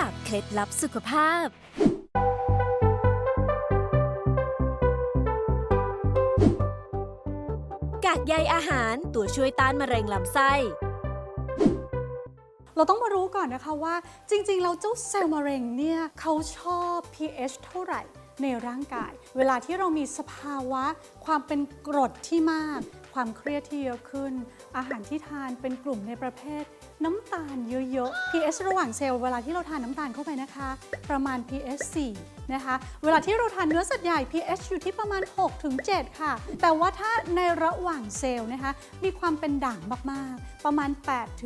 3เคล็ดลับสุขภาพ กากใยอาหารตัวช่วยต้านมะเร็งลำไส้ เราต้องมารู้ก่อนนะคะว่า จริงๆ เราเจ้าเซลล์มะเร็งเนี่ยเขาชอบ pH เท่าไหร่ในร่างกาย เวลาที่เรามีสภาวะความเป็นกรดที่มาก ความเครียดที่เยอะขึ้น อาหารที่ทานเป็นกลุ่มในประเภท น้ำตาลเยอะๆ pH ระหว่างเซลล์เวลาที่เราทานน้ำตาลเข้าไปนะคะ ประมาณ pH 4 นะคะ เวลาที่เราทานเนื้อสัตว์ใหญ่ pH อยู่ที่ประมาณ 6-7 ค่ะ แต่ว่าถ้าในระหว่างเซลล์นะคะ มีความเป็นด่างมากๆ ประมาณ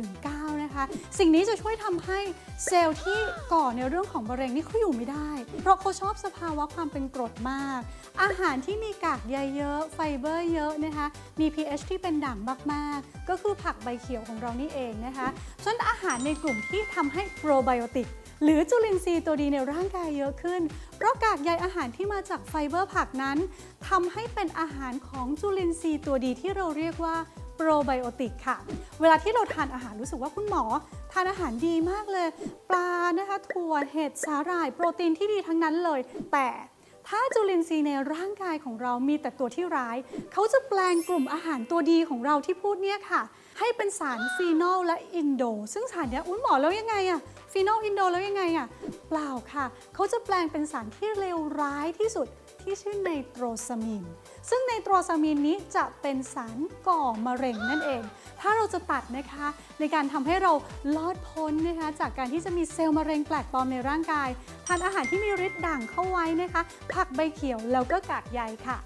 8-9 นะคะ สิ่งนี้จะช่วยทำให้เซลล์ที่ก่อในเรื่องของมะเร็งนี่เขาอยู่ไม่ได้ เพราะเขาชอบสภาวะความเป็นกรดมาก อาหารที่มีกากใยเยอะ ไฟเบอร์เยอะนะคะ มี pH ที่เป็นด่างมากๆ ก็คือผักใบเขียวของเรานี่เองนะคะส่วนอาหารในกลุ่มที่ทำให้โปรไบโอติกหรือจุลินทรีย์ตัวดีในร่างกายเยอะขึ้น เพราะกากใยอาหารที่มาจากไฟเบอร์ผักนั้นทำให้เป็นอาหารของจุลินทรีย์ตัวดีที่เราเรียกว่าโปรไบโอติกค่ะ เวลาที่เราทานอาหารรู้สึกว่าคุณหมอ ทานอาหารดีมากเลย ปลานะคะถั่วเห็ดสาหร่าย โปรตีนที่ดีทั้งนั้นเลย แต่ ถ้าจุลินทรีย์ในร่างกายของเรามีแต่ตัวที่ร้าย เขาจะแปลงกลุ่มอาหารตัวดีของเราที่พูดเนี่ยค่ะ ให้เป็นสารฟีนอลและอินโด ซึ่งสารเนี้ยอุ้ยหมอแล้วยังไงอะฟีนอลอินโดแล้วยังไงอะเปล่าค่ะ เขาจะแปลงเป็นสารที่เลวร้ายที่สุดที่ชื่อไนโตรซามีนซึ่งไนโตรซามีนนี้จะเป็นสารก่อมะเร็งนั่นเอง ถ้าเราจะตัดนะคะในการทำให้เราลอดพ้นนะคะจากการที่จะมีเซลล์มะเร็งแปลกปลอมในร่างกาย ทานอาหารที่มีฤทธิ์ด่างเข้าไว้นะคะผักใบเขียวแล้วก็กากใยค่ะ